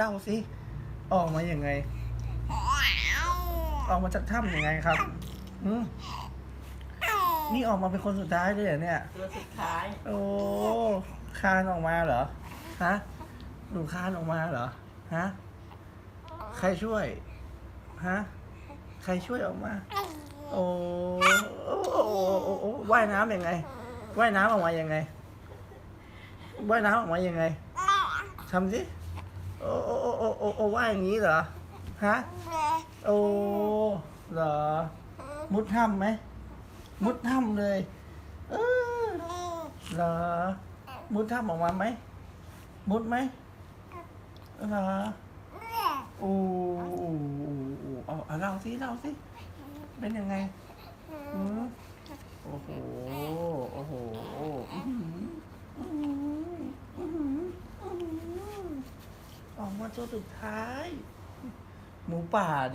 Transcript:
เล่าสิออกมาอย่างไง ออกมาจากถ้ำยังไงครับอืมนี่ออกมาเป็นคนสุดท้ายเลยเหรอเนี่ย ตัวสุดท้าย โอ้คานออกมาเหรอฮะหนูคานออกมาเหรอฮะใครช่วยฮะใครช่วยออกมา โอ้โอ้โอ้โอ้โอ้ว่ายน้ำยังไงว่ายน้ำออกมายังไงว่ายน้ำออกมายังไงทำสิโอ้โอ้โอ้ โอ้โอ้โอ้ว่ายอย่างนี้เหรอ ฮะ โอ้เหรอ มุดถ้ำไหม มุดถ้ำเลย เออเหรอ มุดถ้ำออกมาไหม มุดไหมเหรอโอ้โอ้โอ้เอาเอาเล่าสิเล่าสิ เป็นยังไงอืมโอ้โห โอ้โหอื้อหืออื้อหืออื้อหือ ออกมาตัวสุดท้าย หมูป่าเด